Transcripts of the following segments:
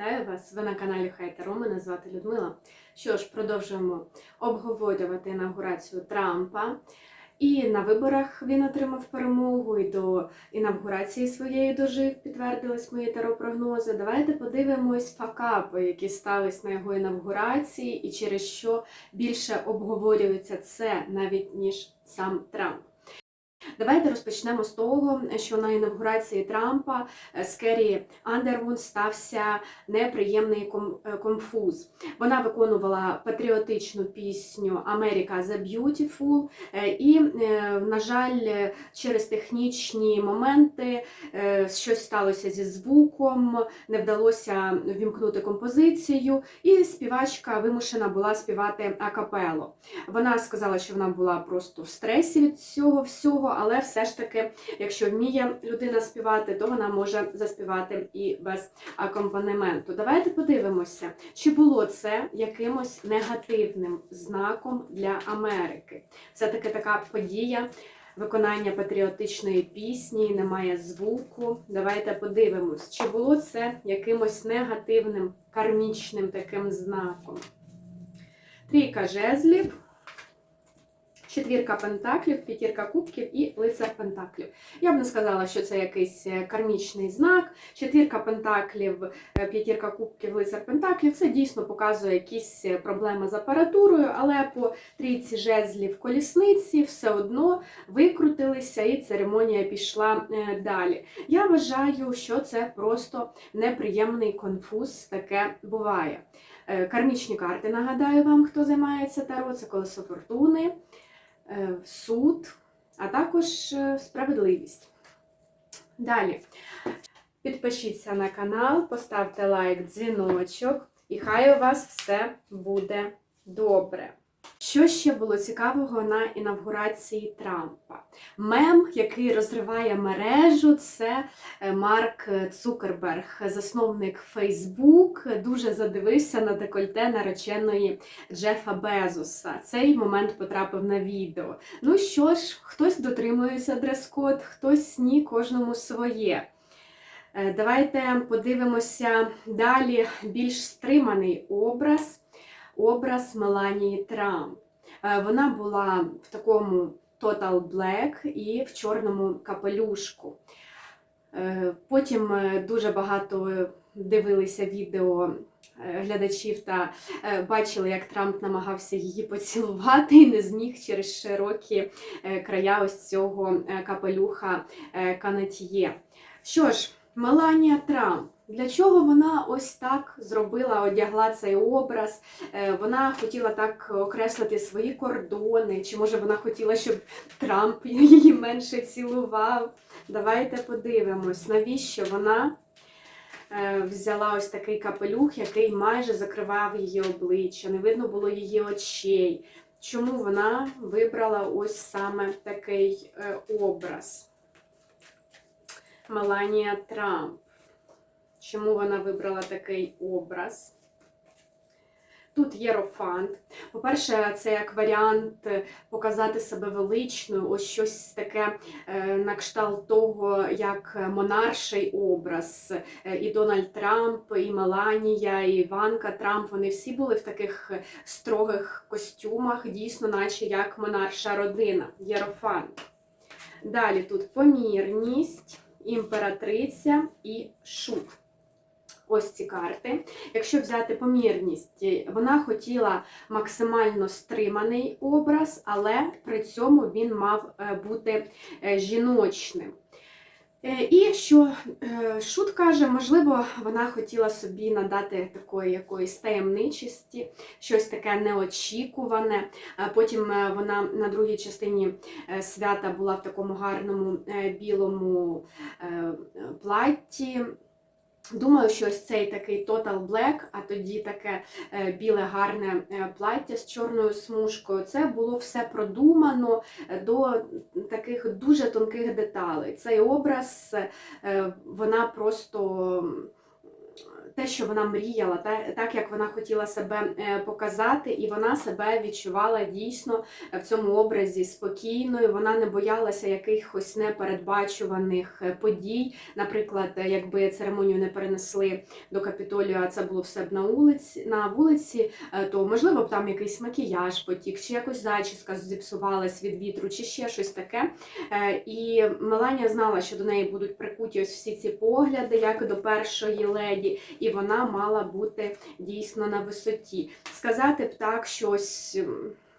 Вітаю вас! Ви на каналі Хайтеро. Мене звати Людмила. Що ж, продовжуємо обговорювати інавгурацію Трампа. І на виборах він отримав перемогу, і до інавгурації своєї дожив, підтвердились мої таропрогнози. Давайте подивимось факапи, які стались на його інавгурації, і через що більше обговорюється це навіть ніж сам Трамп. Давайте розпочнемо з того, що на інавгурації Трампа е, з Керрі Андервуд стався неприємний ком- е. Вона виконувала патріотичну пісню America the Beautiful, е, і, е, на жаль, е, через технічні моменти е, щось сталося зі звуком, не вдалося вімкнути композицію, і співачка вимушена була співати акапело. Вона сказала, що вона була просто в стресі від цього всього, але все ж таки, якщо вміє людина співати, то вона може заспівати і без акомпанементу. Давайте подивимося, чи було це якимось негативним знаком для Америки. Все-таки така подія. Виконання патріотичної пісні, немає звуку. Давайте подивимось, чи було це якимось негативним кармічним таким знаком. Трійка жезлів, четвірка пентаклів, п'ятірка кубків і лицар пентаклів. Я б не сказала, що це якийсь е, кармічний знак. Четвірка пентаклів, е, п'ятірка кубків, лицар пентаклів це дійсно показує якісь е, проблеми з апаратурою, але по трійці жезлів колісниці все одно викрутилися, і церемонія пішла далі. Я вважаю, що це просто неприємний конфуз, таке буває. Кармічні карти, нагадаю вам, хто займається таро, це колесо фортуни, суд, а також е, справедливість. Далі. Підпишіться на канал, поставте лайк, дзвіночок, і хай у вас все буде добре. Що ще було цікавого на інавгурації Трампа? Мем, який розриває мережу, це е, Марк Цукерберг, засновник Facebook, дуже задивився на декольте нареченої Джефа Безоса. Цей момент потрапив на відео. Ну що ж, хтось дотримується дрес-код, хтось ні, кожному своє. Е, Давайте подивимося далі більш стриманий образ образ Меланії Трамп. Е, Вона була в такому Total Black і в чорному капелюшку. Е, Потім е, дуже багато дивилися відео глядачів та бачили, як Трамп намагався її поцілувати і не зміг через широкі края ось цього капелюха канатьє. Що ж, Меланія Трамп. Для чого вона ось так зробила, одягла цей образ? Е, Вона хотіла так окреслити свої кордони, чи може вона хотіла, щоб Трамп її менше цілував? Давайте подивимось, навіщо вона е, взяла ось такий капелюх, який майже закривав її обличчя, не видно було її очей. Чому вона вибрала ось саме такий е, образ? Меланія Трамп. Чому вона вибрала такий образ? Тут єрофант. По-перше, це як варіант показати себе величною, ось щось таке е, на кшталт того, як монарший образ. Е, І Дональд Трамп, і Меланія, і Іванка Трамп, вони всі були в таких строгих костюмах, дійсно, наче як монарша родина. Єрофант. Далі тут помірність, імператриця і шут. Ось ці карти. Якщо взяти помірність, вона хотіла максимально стриманий образ, але при цьому він мав е, бути е, жіночним. Е, І що е, Шут каже, можливо, вона хотіла собі надати такої якоїсь таємничості, щось таке неочікуване. Потім е, вона на другій частині свята була в такому гарному білому платі. Думаю, що ось цей такий Total Black, а тоді таке е, біле гарне е, плаття з чорною смужкою. Це було все продумано е, до таких дуже тонких деталей. Цей образ вона просто те, що вона мріяла, та- так як вона хотіла себе е, показати, і вона себе відчувала дійсно в цьому образі спокійною. Вона не боялася якихось непередбачуваних е, подій. Наприклад, е, якби церемонію не перенесли до Капітолію, а це було все б на вулиці, на вулиці, то можливо б там якийсь макіяж потік, чи якось зачіска зіпсувалась від вітру, чи ще щось таке. І Меланія знала, що до неї будуть прикуті ось всі ці погляди, як до першої леді, і вона мала бути дійсно на висоті. Сказати б так, що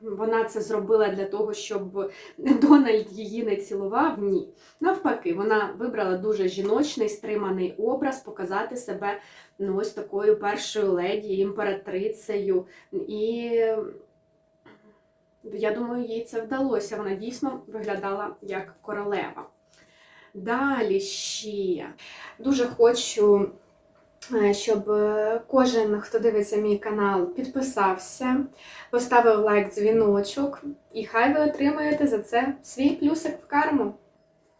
Вона це зробила для того, щоб Дональд її не цілував. Ні. Навпаки, вона вибрала дуже жіночний, стриманий образ, показати себе ну, ось такою першою леді, імператрицею. І я думаю, їй це вдалося. Вона дійсно виглядала як королева. Далі ще дуже хочу, щоб е, кожен, хто дивиться мій канал, підписався, поставив лайк, дзвіночок, і хай ви отримаєте за це свій плюсик в карму.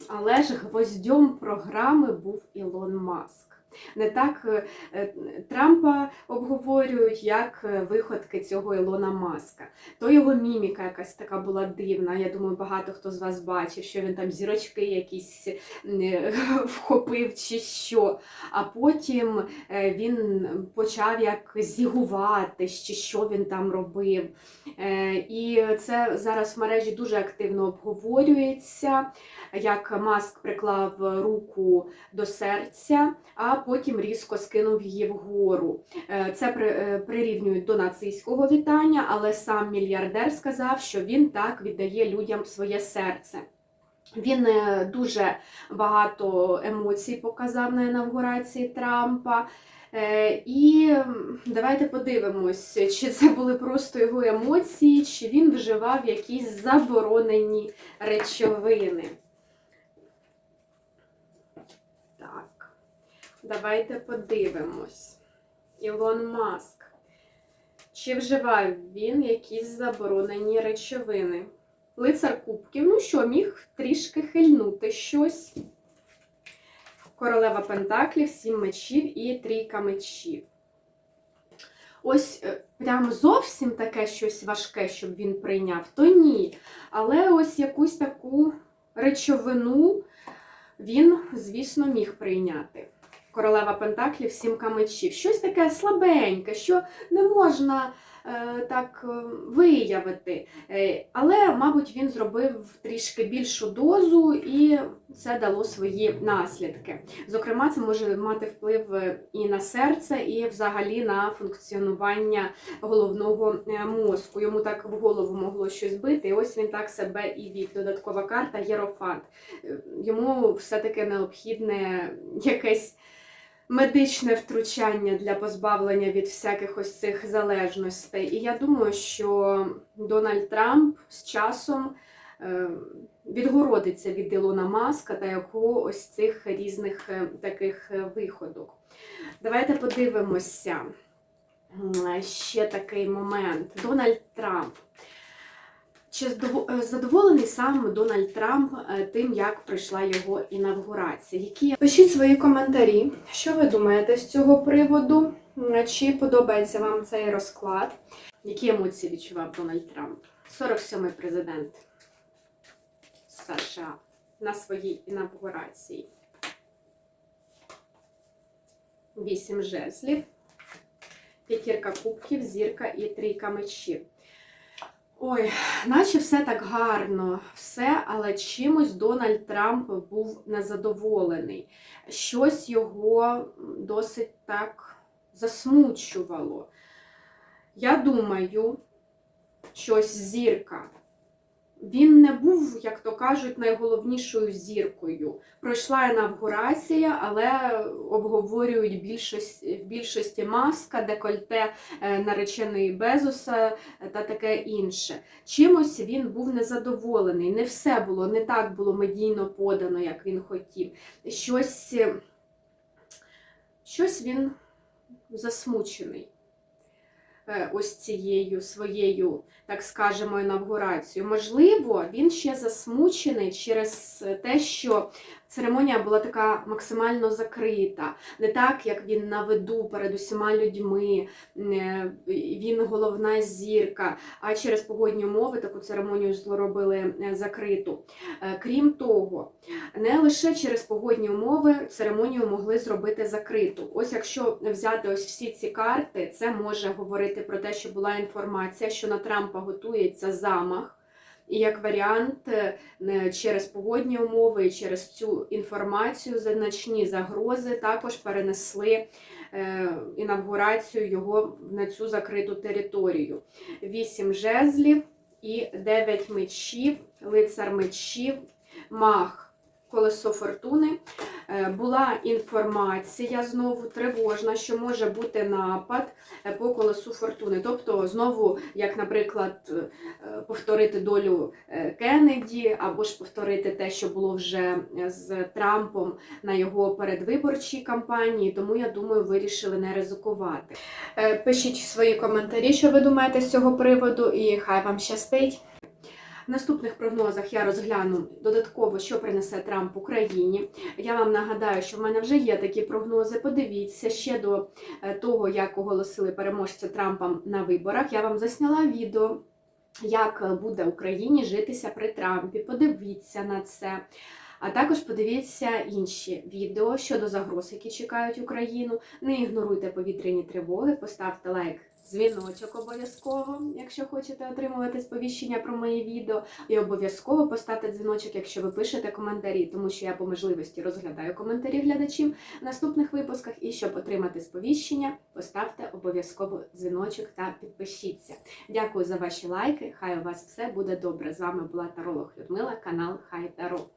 Але ж гвоздьом програми був Ілон Маск. Не так е, е, Трампа обговорюють, як е, виходки цього Ілона Маска. То його міміка якась така була дивна. Я думаю, багато хто з вас бачив, що він там зірочки якісь вхопив чи що. А потім він почав як зігувати, чи що він там робив. І це зараз в мережі дуже активно обговорюється, як Маск приклав руку до серця, а потім різко скинув її вгору. Е, Це е, прирівнюють до нацистського вітання, але сам мільярдер сказав, що він так віддає людям своє серце. Він е, дуже багато емоцій показав на інавгурації Трампа. І давайте подивимось, чи це були просто його емоції, чи він вживав якісь заборонені речовини. Так, давайте подивимось. Ілон Маск. Чи вживав він якісь заборонені речовини? Лицар Кубків, ну що, міг трішки хильнути щось. Королева Пентаклів, сім мечів і трійка мечів. Ось е, прям зовсім таке щось важке, щоб він прийняв, то ні. Але ось якусь таку речовину він, звісно, міг прийняти. Королева Пентаклів, сімка мечів. Щось таке слабеньке, що не можна е, так е, виявити. Е, але, мабуть, він зробив трішки більшу дозу, і це дало свої наслідки. Зокрема, це може мати вплив і на серце, і взагалі на функціонування головного мозку. Йому так в голову могло щось бити, і ось він так себе і вів. Додаткова карта Єрофант. Йому все-таки необхідне якесь медичне втручання для позбавлення від всяких ось цих залежностей. І я думаю, що Дональд Трамп з часом е, відгородиться від Ілона Маска та його ось цих різних е, таких е, виходок. Давайте подивимося. Ще такий момент. Дональд Трамп. Чи е, задоволений сам Дональд Трамп е, тим, як пройшла його інавгурація? Які пишіть свої коментарі, що ви думаєте з цього приводу? Чи подобається вам цей розклад? Які емоції відчував Дональд Трамп? 47-й президент США на своїй інавгурації. Вісім жезлів, п'ятірка кубків, зірка і трійка мечів. Ой, наче все так гарно, все, але чимось Дональд Трамп був незадоволений. Щось його досить так засмучувало. Я думаю, щось зірка. Він не був, як то кажуть, найголовнішою зіркою. Пройшла інавгурація, але обговорюють більшість, в більшості маска, декольте е, нареченої Безоса е, та таке інше. Чимось він був незадоволений. Не все було, не так було медійно подано, як він хотів. Щось, е, щось він засмучений ось цією своєю, так скажемо, інавгурацією. Можливо, він ще засмучений через те, що церемонія була така максимально закрита, не так, як він на виду перед усіма людьми, е, він головна зірка. А через погодні умови таку церемонію зробили е, закриту. Е, Крім того, не лише через погодні умови церемонію могли зробити закриту. Ось якщо взяти ось всі ці карти, це може говорити про те, що була інформація, що на Трампа готується замах. І як варіант, е, через погодні умови і через цю інформацію значні загрози також перенесли е, інавгурацію його на цю закриту територію. Вісім жезлів і дев'ять мечів, лицар мечів, мах. Колесо фортуни Е, була інформація знову тривожна, що може бути напад е, по колесу фортуни. Тобто, знову, як, наприклад, е, повторити долю Кеннеді, або ж повторити те, що було вже з Трампом на його передвиборчій кампанії. Тому я думаю, вирішили не ризикувати. Пишіть свої коментарі, що ви думаєте з цього приводу, і хай вам щастить. В наступних прогнозах я розгляну додатково, що принесе Трамп Україні. Я вам нагадаю, що в мене вже є такі прогнози. Подивіться ще до е, того, як оголосили переможця Трампа на виборах. Я вам засняла відео, як буде Україні житися при Трампі. Подивіться на це. А також подивіться інші відео щодо загроз, які чекають Україну. Не ігноруйте повітряні тривоги, поставте лайк, дзвіночок обов'язково, якщо хочете отримувати сповіщення про мої відео. І обов'язково поставте дзвіночок, якщо ви пишете коментарі, тому що я по можливості розглядаю коментарі глядачів в наступних випусках. І щоб отримати сповіщення, поставте обов'язково дзвіночок та підпишіться. Дякую за ваші лайки. Хай у вас все буде добре. З вами була Таролог Людмила, канал Хай Таро.